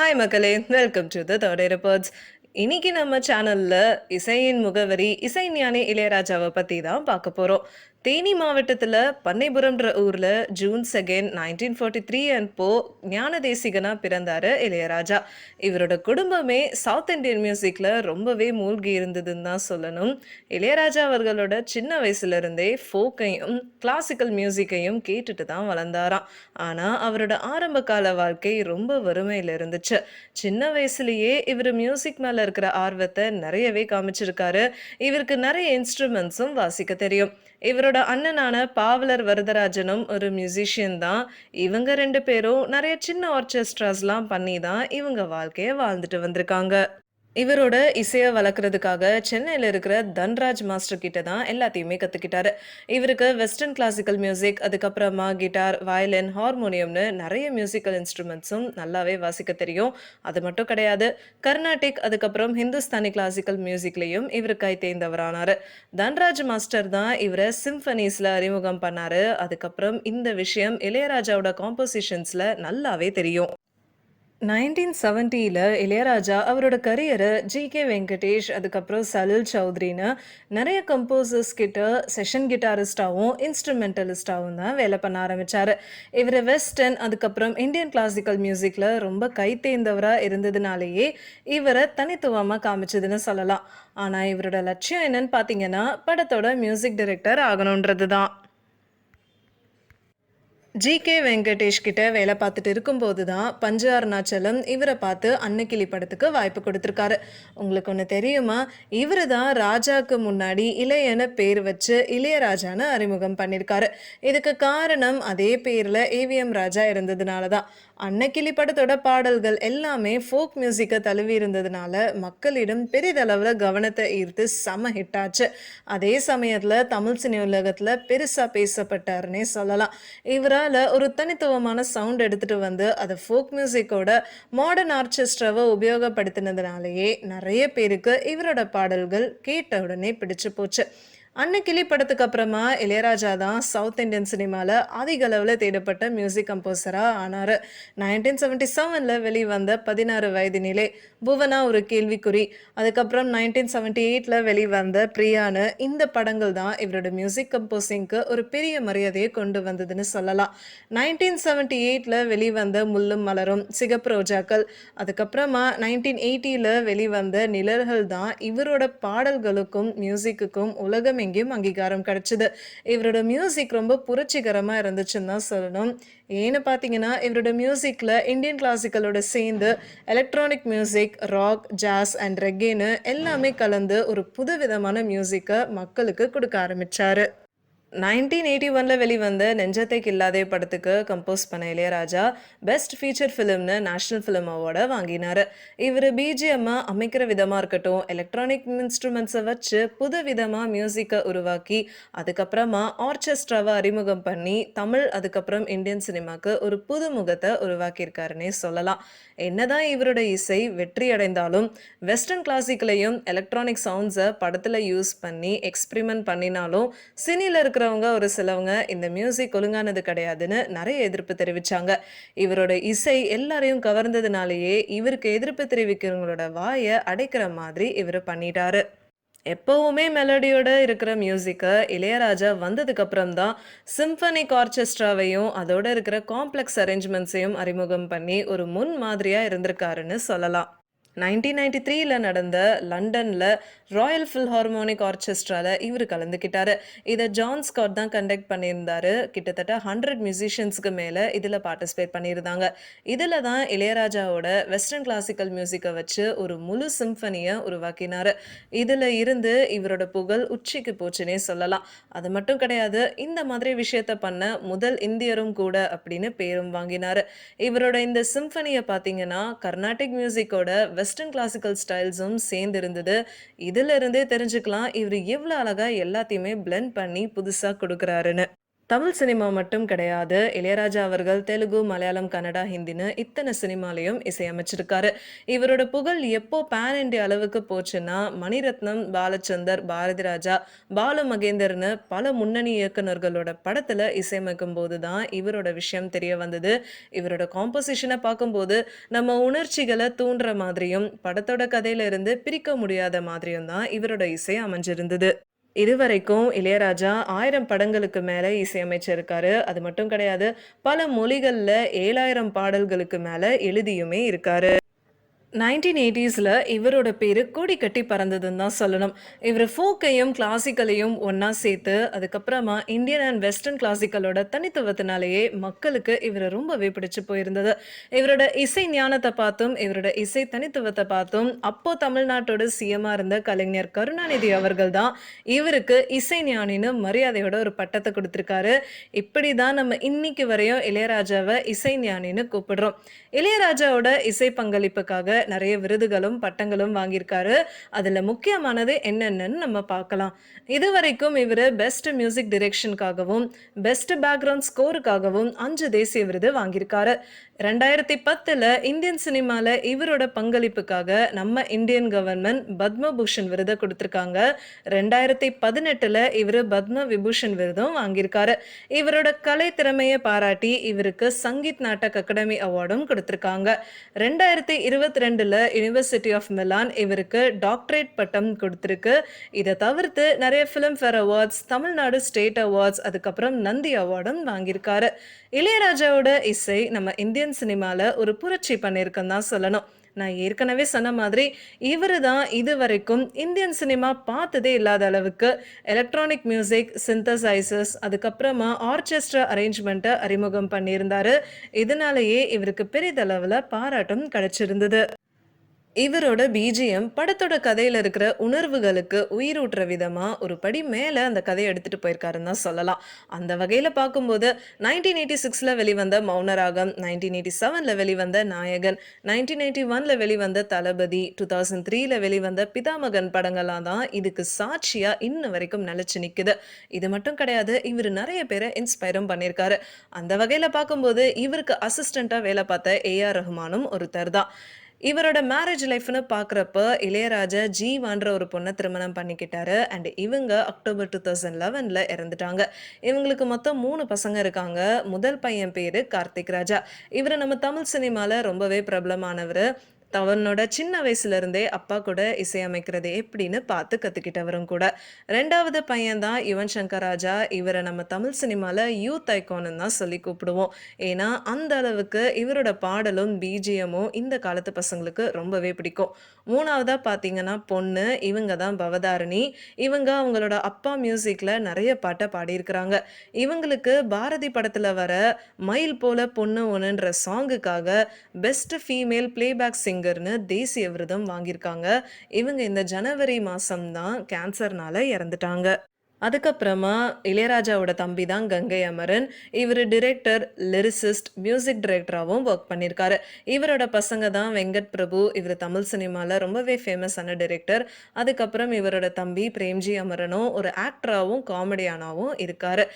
Hi மக்களே welcome to the third reports இன்னைக்கு நம்ம சேனல்ல இசையின் முகவரி இசை ஞானி இளையராஜாவை பத்தி தான் பார்க்க போறோம். தேனி மாவட்டத்தில் பண்ணைபுரம்ன்ற ஊரில் June second nineteen forty three and போ ஞான தேசிகனாக பிறந்தார் இளையராஜா. இவரோட குடும்பமே சவுத் இந்தியன் மியூசிக்கில் ரொம்பவே மூழ்கி இருந்ததுன்னு தான் சொல்லணும். இளையராஜா அவர்களோட சின்ன வயசுலேருந்தே ஃபோக்கையும் கிளாசிக்கல் மியூசிக்கையும் கேட்டுட்டு தான் வளர்ந்தாராம். ஆனால் அவரோட ஆரம்ப கால வாழ்க்கை ரொம்ப வறுமையில் இருந்துச்சு. சின்ன வயசுலேயே இவர் மியூசிக் மேலே இருக்கிற ஆர்வத்தை நிறையவே காமிச்சிருக்காரு. இவருக்கு நிறைய இன்ஸ்ட்ருமெண்ட்ஸும் வாசிக்க தெரியும். இவரோட அண்ணனான பாவலர் வரதராஜனும் ஒரு மியூசிஷியன் தான். இவங்க ரெண்டு பேரும் நிறைய சின்ன ஆர்கெஸ்ட்ராஸ்லாம் பண்ணி தான் இவங்க வாழ்க்கையை வாழ்ந்துட்டு வந்திருக்காங்க. இவரோட இசையை வளர்க்குறதுக்காக சென்னையில் இருக்கிற தன்ராஜ் மாஸ்டர் கிட்ட தான் எல்லாத்தையுமே கற்றுக்கிட்டாரு இவருக்கு வெஸ்டர்ன் கிளாசிக்கல் மியூசிக் அதுக்கப்புறமா கிட்டார் வயலின் ஹார்மோனியம்னு நிறைய மியூசிக்கல் இன்ஸ்ட்ருமெண்ட்ஸும் நல்லாவே வாசிக்க தெரியும். அது மட்டும் கிடையாது கர்நாடிக் அதுக்கப்புறம் ஹிந்துஸ்தானி கிளாசிக்கல் மியூசிக்லேயும் இவர் கை தேர்ந்தவரானார் தன்ராஜ் மாஸ்டர் தான் இவரை சிம்ஃபனீஸில் அறிமுகம் பண்ணார். அதுக்கப்புறம் இந்த விஷயம் இளையராஜாவோட காம்போசிஷன்ஸில் நல்லாவே தெரியும். நைன்டீன் செவன்ட்டியில் இளையராஜா அவரோட கரியரை ஜி கே வெங்கடேஷ் அதுக்கப்புறம் சலில் சௌத்ரின்னு நிறைய கம்போசர்ஸ் கிட்ட செஷன் கிட்டாரிஸ்டாகவும் இன்ஸ்ட்ருமெண்டலிஸ்டாகவும் தான் வேலை பண்ண ஆரம்பித்தார் இவர் வெஸ்டர்ன் அதுக்கப்புறம் இந்தியன் கிளாசிக்கல் மியூசிக்கில் ரொம்ப கைத்தேர்ந்தவராக இருந்ததுனாலேயே இவரை தனித்துவமாக காமிச்சதுன்னு சொல்லலாம். ஆனால் இவரோட லட்சியம் என்னன்னு பார்த்தீங்கன்னா படத்தோட மியூசிக் டைரக்டர் ஆகணுன்றது தான் ஜி கே வெங்கடேஷ் கிட்ட வேலை பார்த்துட்டு இருக்கும்போது தான் பஞ்சு அருணாச்சலம் இவரை பார்த்து அன்னக்கிளி படத்துக்கு வாய்ப்பு கொடுத்துருக்காரு. உங்களுக்கு ஒன்று தெரியுமா? இவர் தான் ராஜாவுக்கு முன்னாடி இளையன பேர் வச்சு இளையராஜான்னு அறிமுகம் பண்ணியிருக்காரு இதுக்கு காரணம் அதே பேரில் ஏவிஎம் ராஜா இருந்ததுனால தான். அன்னக்கிளி படத்தோட பாடல்கள் எல்லாமே ஃபோக் மியூசிக்கை தழுவி இருந்ததுனால மக்களிடம் பெரிதளவில் கவனத்தை ஈர்த்து செம ஹிட்டாச்சு அதே சமயத்தில் தமிழ் சினி உலகத்தில் பெருசாக பேசப்பட்டாருன்னே சொல்லலாம். இவரால் ஒரு தனித்துவமான சவுண்ட் எடுத்துகிட்டு வந்து அதை ஃபோக் மியூசிக்கோட மாடர்ன் ஆர்கெஸ்ட்ராவை உபயோகப்படுத்தினதுனாலேயே நிறைய பேருக்கு இவரோட பாடல்கள் கேட்ட உடனே பிடிச்சு போச்சு. அன்னக்கிளி படத்துக்கு அப்புறமா இளையராஜா தான் சவுத் இந்தியன் சினிமாவில் அதிக அளவில் தேடப்பட்ட மியூசிக் கம்போசராக ஆனார். நைன்டீன் செவன்டி செவனில் வெளிவந்த பதினாறு வயதினிலே புவனா ஒரு கேள்விக்குறி. அதுக்கப்புறம் நைன்டீன் செவன்டி எயிட்டில் வெளிவந்த பிரியான்னு இந்த படங்கள் தான் இவரோட மியூசிக் கம்போசிங்க்கு ஒரு பெரிய மரியாதையை கொண்டு வந்ததுன்னு சொல்லலாம். நைன்டீன் செவன்டி எயிட்டில் வெளிவந்த முள்ளும் மலரும் சிகப்பு ரோஜாக்கள். அதுக்கப்புறமா நைன்டீன் எயிட்டியில் வெளிவந்த நிழல்கள் தான் இவரோட பாடல்களுக்கும் மியூசிக்குக்கும் உலகம் எங்கேயும் அங்கீகாரம் கிடைச்சிது. இவரோட மியூசிக் ரொம்ப புரட்சிகரமாக இருந்துச்சுன்னு தான் சொல்லணும். ஏன்னு பார்த்தீங்கன்னா இவரோட மியூசிக்கில் இந்தியன் கிளாசிக்கலோட சேர்ந்து electronic music rock jazz and ரெக்கேன்னு எல்லாமே கலந்து ஒரு புதுவிதமான மியூசிக்கை மக்களுக்கு கொடுக்க ஆரம்பிச்சாரு. நைன்டீன் எயிட்டி ஒனில் வெளிவந்த நெஞ்சத்தை கில்லாதே படத்துக்கு கம்போஸ் பண்ண இளையராஜா பெஸ்ட் ஃபீச்சர் ஃபிலிம்னு நேஷ்னல் ஃபிலிம் அவார்டை வாங்கினார். இவர் பிஜிஎம்மை அமைக்கிற விதமாக இருக்கட்டும் எலக்ட்ரானிக் இன்ஸ்ட்ருமெண்ட்ஸை வச்சு புது விதமாக மியூசிக்கை உருவாக்கி அதுக்கப்புறமா ஆர்கெஸ்ட்ராவை அறிமுகம் பண்ணி தமிழ் அதுக்கப்புறம் இந்தியன் சினிமாவுக்கு ஒரு புது முகத்தை உருவாக்கியிருக்காருன்னே சொல்லலாம். என்னதான் இவரோட இசை வெற்றி அடைந்தாலும் வெஸ்டர்ன் கிளாசிக்கலையும் எலக்ட்ரானிக் சவுண்ட்ஸை படத்தில் யூஸ் பண்ணி எக்ஸ்பிரிமெண்ட் பண்ணினாலும் சினியில் இருக்கிற இருக்கிறவங்க ஒரு சிலவங்க இந்த மியூசிக் ஒழுங்கானது கிடையாதுன்னு நிறைய எதிர்ப்பு தெரிவிச்சாங்க. இவரோட இசை எல்லாரையும் கவர்ந்ததுனாலேயே இவருக்கு எதிர்ப்பு தெரிவிக்கிறவங்களோட வாயை அடைக்கிற மாதிரி இவர் பண்ணிட்டாரு. எப்போவுமே மெலடியோட இருக்கிற மியூசிக்கை இளையராஜா வந்ததுக்கு அப்புறம் தான் சிம்பனிக் ஆர்கெஸ்ட்ராவையும் அதோட இருக்கிற காம்ப்ளெக்ஸ் அரேஞ்ச்மெண்ட்ஸையும் அறிமுகம் பண்ணி ஒரு முன் மாதிரியாக இருந்திருக்காருன்னு சொல்லலாம். நைன்டீன் நைன்டி த்ரீல நடந்த லண்டனில் ராயல் ஃபில்ஹார்மோனிக் ஆர்கெஸ்ட்ராவில் இவர் கலந்துக்கிட்டாரு. இதை ஜான் ஸ்காட் தான் கண்டக்ட் பண்ணியிருந்தாரு. கிட்டத்தட்ட ஹண்ட்ரட் மியூசிஷியன்ஸ்க்கு மேலே இதில் பார்ட்டிசிபேட் பண்ணியிருந்தாங்க. இதில் தான் இளையராஜாவோட வெஸ்டர்ன் கிளாசிக்கல் மியூசிக்கை வச்சு ஒரு முழு சிம்ஃபனியை உருவாக்கினார். இதில் இருந்து இவரோட புகழ் உச்சிக்கு போச்சுன்னே சொல்லலாம். அது மட்டும் கிடையாது இந்த மாதிரி விஷயத்த பண்ண முதல் இந்தியரும் கூட அப்படின்னு பேரும் வாங்கினார். இவரோட இந்த சிம்பனியை பார்த்தீங்கன்னா கர்நாடிக் மியூசிக்கோட வெஸ்டர்ன் கிளாசிக்கல் ஸ்டைல்ஸும் சேர்ந்து இருந்தது இது இருந்தே தெரிஞ்சுக்கலாம். இவர் எவ்வளோ அழகாக எல்லாத்தையுமே பிளெண்ட் பண்ணி புதுசாக கொடுக்குறாருன்னு. தமிழ் சினிமா மட்டும் கிடையாது. இளையராஜா அவர்கள் தெலுங்கு மலையாளம் கன்னடா ஹிந்தின்னு இத்தனை சினிமாலையும் இசையமைச்சிருக்காரு. இவரோட புகழ் எப்போ பேன் இண்டியா அளவுக்கு போச்சுன்னா மணிரத்னம் பாலச்சந்தர் பாரதி ராஜா பாலு மகேந்தர்னு பல முன்னணி இயக்குனர்களோட படத்துல இசையமைக்கும் போது தான் இவரோட விஷயம் தெரிய வந்தது. இவரோட காம்போசிஷனை பார்க்கும்போது நம்ம உணர்ச்சிகளை தூண்டுற மாதிரியும் படத்தோட கதையில இருந்து பிரிக்க முடியாத மாதிரியும் தான் இவரோட இசை அமைஞ்சிருந்தது. இதுவரைக்கும் இளையராஜா ஆயிரம் படங்களுக்கு மேலே இசையமைச்சிருக்காரு அது மட்டும் கிடையாது பல மொழிகளில் ஏழாயிரம் பாடல்களுக்கு மேலே எழுதியுமே இருக்காரு. நைன்டீன் எயிட்டிஸில் இவரோட பேர் கொடி கட்டி பறந்ததுன்னு தான் சொல்லணும். இவர் ஃபோக்கையும் கிளாசிக்கலையும் ஒன்றா சேர்த்து அதுக்கப்புறமா இந்தியன் அண்ட் வெஸ்டர்ன் கிளாசிக்கலோட தனித்துவத்தினாலேயே மக்களுக்கு இவரை ரொம்பவே பிடிச்சு போயிருந்தது. இவரோட இசை ஞானத்தை பார்த்தும் இவரோட இசை தனித்துவத்தை பார்த்தும் அப்போ தமிழ்நாட்டோட சிஎமாக இருந்த கலைஞர் கருணாநிதி அவர்கள் தான் இவருக்கு இசை ஞானின்னு மரியாதையோட ஒரு பட்டத்தை கொடுத்துருக்காரு. இப்படி தான் நம்ம இன்னைக்கு வரையும் இளையராஜாவை இசை ஞானின்னு கூப்பிடுறோம். இளையராஜாவோட இசை பங்களிப்புக்காக நிறைய விருதுகளும் பட்டங்களும் வாங்கியிருக்காரு. அதில் முக்கியமானது என்னென்னு நம்ம பார்க்கலாம். இதுவரைக்கும் இவர் பெஸ்ட் மியூசிக் டிரெக்ஷனுக்காகவும் பெஸ்ட் பேக்ரவுண்ட் ஸ்கோருக்காகவும் அஞ்சு தேசிய விருது வாங்கியிருக்காரு. ரெண்டாயிரத்தி பத்தில் இந்தியன் சினிமாவில் இவரோட பங்களிப்புக்காக நம்ம இந்தியன் கவர்மெண்ட் பத்மபூஷன் விருதை கொடுத்துருக்காங்க. ரெண்டாயிரத்தி பதினெட்டில் இவர் பத்ம விபூஷன் விருதும் வாங்கியிருக்காரு. இவரோட கலை திறமையை பாராட்டி இவருக்கு சங்கீத் நாட்டக் அகாடமி அவார்டும் கொடுத்துருக்காங்க. ரெண்டாயிரத்தி இருபத்தி ரெண்டில் யூனிவர்சிட்டி ஆஃப் மிலான் இவருக்கு டாக்டரேட் பட்டம் கொடுத்துருக்கு. இதை தவிர்த்து நிறைய Filmfare awards Tamil Nadu state awards அதுக்கப்புறம் நந்தி அவார்டும் வாங்கியிருக்காரு. இளையராஜாவோட இசை நம்ம இந்தியன் சினிமாவில் ஒரு புரட்சி பண்ணியிருக்குன்னு தான் சொல்லணும். நான் ஏற்கனவே சொன்ன மாதிரி இவர் தான் இது வரைக்கும் இந்தியன் சினிமா பார்த்ததே இல்லாத அளவுக்கு எலக்ட்ரானிக் மியூசிக் சிந்தசைசஸ் அதுக்கப்புறமா ஆர்கெஸ்ட்ரா அரேஞ்ச்மெண்ட்டை அறிமுகம் பண்ணியிருந்தாரு. இதனாலேயே இவருக்கு பெரிதளவில் பாராட்டும் கிடைச்சிருந்தது. இவரோட பிஜிஎம் படத்தோட கதையில் இருக்கிற உணர்வுகளுக்கு உயிரூட்டுற விதமாக ஒரு படி மேலே அந்த கதையை எடுத்துகிட்டு போயிருக்காருன்னு தான் சொல்லலாம். அந்த வகையில் பார்க்கும்போது நைன்டீன் எயிட்டி சிக்ஸில் வெளிவந்த மௌனராகம் நைன்டீன் எயிட்டி செவனில் வெளிவந்த நாயகன் நைன்டீன் எயிட்டி ஒனில் வெளிவந்த தளபதி டூ தௌசண்ட் த்ரீல வெளிவந்த பிதாமகன் படங்கள்லாம் தான் இதுக்கு சாட்சியாக இன்ன வரைக்கும் நிலச்சி நிற்குது இது மட்டும் கிடையாது இவர் நிறைய பேரை இன்ஸ்பயரும் பண்ணியிருக்காரு. அந்த வகையில் பார்க்கும்போது இவருக்கு அசிஸ்டண்ட்டாக வேலை பார்த்த ஏஆர் ரஹ்மானும் ஒருத்தர் தான். இவரோட மேரேஜ் லைஃப்னு பார்க்குறப்ப இளையராஜா ஜீவான்ற ஒரு பொண்ணை திருமணம் பண்ணிக்கிட்டாரு. அண்ட் இவங்க அக்டோபர் டூ தௌசண்ட் லெவனில் இறந்துட்டாங்க. இவங்களுக்கு மொத்தம் மூணு பசங்க இருக்காங்க. முதல் பையன் பேர் கார்த்திக் ராஜா. இவர் நம்ம தமிழ் சினிமாவில் ரொம்பவே பிரபலமானவர். தவனோட சின்ன வயசுல இருந்தே அப்பா கூட இசையமைக்கிறது எப்படின்னு பார்த்து கற்றுக்கிட்டவரும் கூட. ரெண்டாவது பையன் தான் யுவன் சங்கர் ராஜா இவரை நம்ம தமிழ் சினிமாவில் யூத் ஐகான்னு தான் சொல்லி கூப்பிடுவோம். ஏன்னா அந்த அளவுக்கு இவரோட பாடலும் பிஜிஎமும் இந்த காலத்து பசங்களுக்கு ரொம்பவே பிடிக்கும். மூணாவதாக பார்த்தீங்கன்னா பொண்ணு இவங்க தான் பவதாரணி. இவங்க அவங்களோட அப்பா மியூசிக்கில் நிறைய பாட்டை பாடியிருக்கிறாங்க. இவங்களுக்கு பாரதி படத்தில் வர மயில் போல பொண்ணு ஒன்றுன்ற சாங்குக்காக பெஸ்ட் ஃபீமேல் பிளேபேக் சிங்கர்னு தேசிய விருதம் வாங்கியிருக்காங்க. இவங்க இந்த ஜனவரி மாதம்தான் கேன்சர்னால இறந்துட்டாங்க. அதுக்கப்புறமா இளையராஜாவோட தம்பி தான் கங்கை அமரன். இவர் டிரெக்டர் லிரிசிஸ்ட் மியூசிக் டிரெக்டராகவும் ஒர்க் பண்ணியிருக்காரு இவரோட பசங்க தான் வெங்கட் பிரபு. இவர் தமிழ் சினிமாவில் ரொம்பவே ஃபேமஸான டிரெக்டர் அதுக்கப்புறம் இவரோட தம்பி பிரேம்ஜி அமரனும் ஒரு ஆக்டராகவும் காமெடியானாவும் இருக்காரு.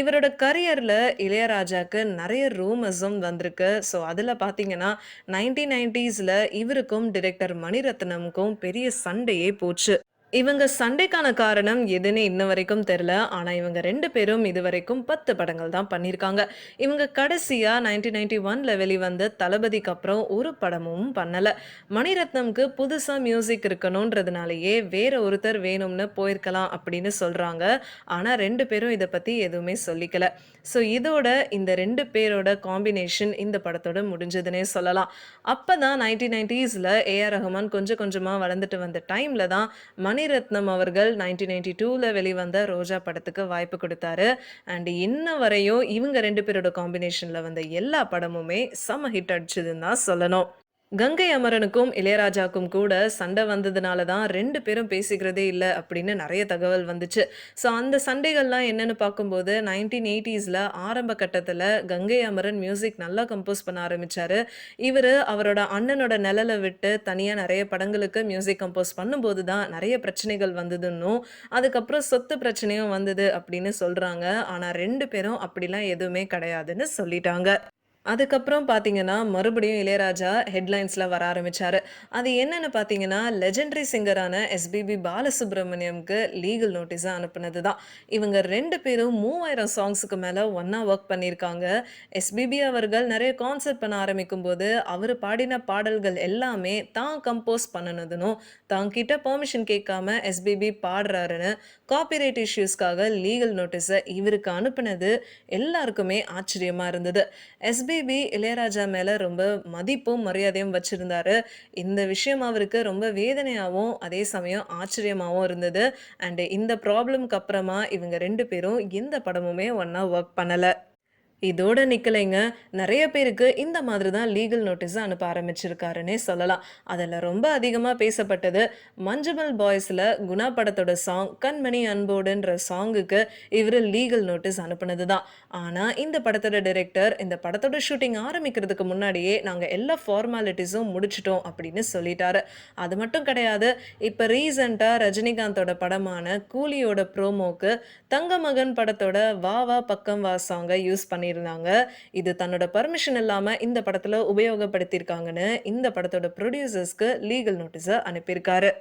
இவரோட கரியரில் இளையராஜாவுக்கு நிறைய ரூமஸும் வந்திருக்கு. ஸோ அதில் பார்த்தீங்கன்னா நைன்டீன் நைன்டிஸில் இவருக்கும் டிரெக்டர் மணிரத்னமுக்கும் பெரிய சண்டையே போச்சு. இவங்க சண்டைக்கான காரணம் எதுன்னு இன்ன வரைக்கும் தெரில ஆனால் இவங்க ரெண்டு பேரும் இது வரைக்கும் பத்து படங்கள் தான் பண்ணியிருக்காங்க. இவங்க கடைசியாக நைன்டீன் நைன்டி ஒனில் வெளிவந்த தளபதிக்கு அப்புறம் ஒரு படமும் பண்ணலை. மணிரத்னம்க்கு புதுசாக மியூசிக் இருக்கணுன்றதுனாலேயே வேற ஒருத்தர் வேணும்னு போயிருக்கலாம் அப்படின்னு சொல்கிறாங்க ஆனால் ரெண்டு பேரும் இதை பற்றி எதுவுமே சொல்லிக்கல. ஸோ இதோட இந்த ரெண்டு பேரோட காம்பினேஷன் இந்த படத்தோட முடிஞ்சதுன்னே சொல்லலாம். அப்போ தான் நைன்டீன் நைன்டிஸில் ஏஆர் ரஹ்மான் கொஞ்சம் கொஞ்சமாக வளர்ந்துட்டு வந்த டைமில் தான் மணி மணிரத்னம் அவர்கள் நைன்டீன் நைன்டி டூவில் வெளிவந்த ரோஜா படத்துக்கு வாய்ப்பு கொடுத்தாரு. அண்ட் இன்ன வரையும் இவங்க ரெண்டு பேரோட காம்பினேஷனில் வந்த எல்லா படமுமே செம்ம ஹிட் அடிச்சதுன்னு தான் சொல்லணும். கங்கை அமரனுக்கும் இளையராஜாக்கும் கூட சண்டை வந்ததுனால தான் ரெண்டு பேரும் பேசிக்கிறதே இல்லை அப்படின்னு நிறைய தகவல் வந்துச்சு. ஸோ அந்த சண்டைகள்லாம் என்னென்னு பார்க்கும்போது நைன்டீன் எயிட்டிஸில் ஆரம்ப கட்டத்தில் கங்கை அமரன் மியூசிக் நல்லா கம்போஸ் பண்ண ஆரம்பித்தார் இவர் அவரோட அண்ணனோட நிழலை விட்டு தனியாக நிறைய படங்களுக்கு மியூசிக் கம்போஸ் பண்ணும்போது தான் நிறைய பிரச்சனைகள் வந்ததுன்னும் அதுக்கப்புறம் சொத்து பிரச்சனையும் வந்தது அப்படின்னு சொல்கிறாங்க ஆனால் ரெண்டு பேரும் அப்படிலாம் எதுவுமே கிடையாதுன்னு சொல்லிட்டாங்க. அதுக்கப்புறம் பார்த்தீங்கன்னா மறுபடியும் இளையராஜா ஹெட்லைன்ஸில் வர ஆரம்பித்தார் அது என்னென்னு பார்த்தீங்கன்னா லெஜெண்டரி சிங்கரான எஸ்பிபி பாலசுப்ரமணியம்க்கு லீகல் நோட்டீஸாக அனுப்புனது தான் இவங்க ரெண்டு பேரும் மூவாயிரம் சாங்ஸுக்கு மேலே ஒன்றா ஒர்க் பண்ணியிருக்காங்க. எஸ்பிபி அவர்கள் நிறைய கான்சர்ட் பண்ண ஆரம்பிக்கும் போது அவர் பாடின பாடல்கள் எல்லாமே தான் கம்போஸ் பண்ணனதுனும் தான் கிட்ட பெர்மிஷன் கேட்காம எஸ்பிபி பாடுறாருன்னு காப்பிரைட் இஷ்யூஸ்க்காக லீகல் நோட்டீஸை இவருக்கு அனுப்புனது எல்லாருக்குமே ஆச்சரியமாக இருந்தது. எஸ்பி எஸ்பிபி இளையராஜா மேலே ரொம்ப மதிப்பும் மரியாதையும் வச்சுருந்தாரு. இந்த விஷயம் அவருக்கு ரொம்ப வேதனையாகவும் அதே சமயம் ஆச்சரியமாகவும் இருந்தது. அண்டு இந்த ப்ராப்ளம்க்கு அப்புறமா இவங்க ரெண்டு பேரும் எந்த படமுமே ஒன்றா ஒர்க் பண்ணலை. இதோட நிக்கலைங்க. நிறைய பேருக்கு இந்த மாதிரி தான் லீகல் நோட்டீஸ் அனுப்ப ஆரம்பிச்சிருக்காருன்னே சொல்லலாம். அதில் ரொம்ப அதிகமாக பேசப்பட்டது மஞ்சுமல் பாய்ஸில் குணா படத்தோட சாங் கண்மணி அன்போடுன்ற சாங்குக்கு இவர் லீகல் நோட்டீஸ் அனுப்புனது தான் ஆனால் இந்த படத்தோட டைரக்டர் இந்த படத்தோட ஷூட்டிங் ஆரம்பிக்கிறதுக்கு முன்னாடியே நாங்கள் எல்லா ஃபார்மாலிட்டிஸும் முடிச்சிட்டோம் அப்படின்னு சொல்லிட்டாரு. அது மட்டும் கிடையாது இப்போ ரீசண்டாக ரஜினிகாந்தோட படமான கூலியோட ப்ரோமோக்கு தங்கமகன் படத்தோட வா வா பக்கம் வா சாங்கை யூஸ் பண்ணி பண்ணியிருந்தாங்க. இது தன்னோட பர்மிஷன் இல்லாமல் இந்த படத்தில் உபயோகப்படுத்தியிருக்காங்கன்னு இந்த படத்தோட ப்ரொடியூசர்ஸ்க்கு லீகல் நோட்டீஸை அனுப்பியிருக்காரு.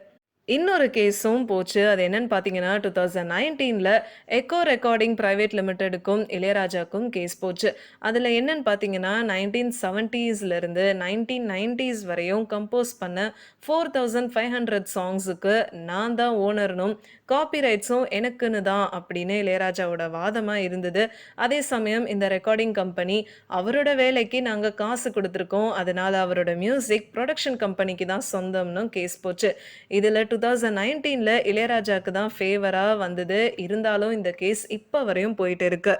இன்னொரு கேஸும் போச்சு. அது என்னன்னு பார்த்தீங்கன்னா டூ தௌசண்ட் நைன்டீனில் எக்கோ ரெக்கார்டிங் ப்ரைவேட் லிமிட்டெடுக்கும் இளையராஜாக்கும் கேஸ் போச்சு. அதில் என்னன்னு பார்த்தீங்கன்னா நைன்டீன் செவன்ட்டீஸ்லேருந்து நைன்டீன் நைன்டீஸ் வரையும் கம்போஸ் பண்ண ஃபோர் தௌசண்ட் ஃபைவ் ஹண்ட்ரட் சாங்ஸுக்கு நான் தான் ஓனர்னும் காப்பிரைட்ஸும் எனக்குன்னு தான் அப்படின்னு இளையராஜாவோட வாதமாக இருந்தது. அதே சமயம் இந்த ரெக்கார்டிங் கம்பெனி அவரோட வேலைக்கு நாங்கள் காசு கொடுத்துருக்கோம். அதனால் அவரோட மியூசிக் ப்ரொடக்ஷன் கம்பெனிக்கு தான் சொந்தம்னு கேஸ் போச்சு. இதில் டூ தௌசண்ட் நைன்டீனில் இளையராஜாவுக்கு தான் ஃபேவராக வந்தது. இருந்தாலும் இந்த கேஸ் இப்போ வரையும் போயிட்டு இருக்கு.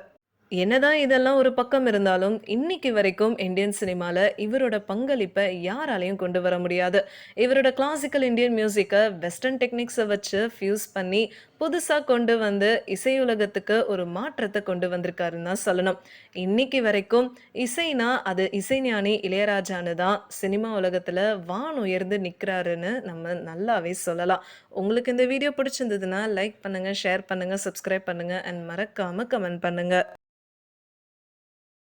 என்னதான் இதெல்லாம் ஒரு பக்கம் இருந்தாலும் இன்னைக்கு வரைக்கும் இந்தியன் சினிமாவில் இவரோட பங்களிப்பை யாராலையும் கொண்டு வர முடியாது. இவரோட கிளாசிக்கல் இந்தியன் மியூசிக்கை வெஸ்டர்ன் டெக்னிக்ஸை வச்சு ஃபியூஸ் பண்ணி புதுசாக கொண்டு வந்து இசையுலகத்துக்கு ஒரு மாற்றத்தை கொண்டு வந்திருக்காருன்னு தான் சொல்லணும். இன்னைக்கு வரைக்கும் இசைனா அது இசைஞானி இளையராஜானு தான் சினிமா உலகத்தில் வான் உயர்ந்து நிற்கிறாருன்னு நம்ம நல்லாவே சொல்லலாம். உங்களுக்கு இந்த வீடியோ பிடிச்சிருந்ததுன்னா லைக் பண்ணுங்கள் ஷேர் பண்ணுங்கள் சப்ஸ்கிரைப் பண்ணுங்கள் அண்ட் மறக்காமல் கமெண்ட் பண்ணுங்கள்